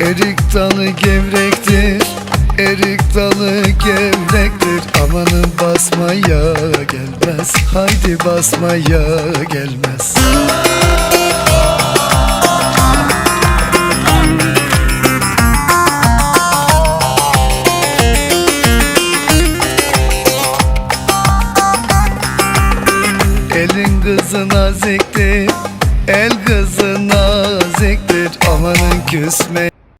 Erik dalı gevrektir Erik dalı gevrektir. Amanın basmaya gelmez Haydi basmaya gelmez. Elin kızı naziktir El kızı naziktir. Amanın küsme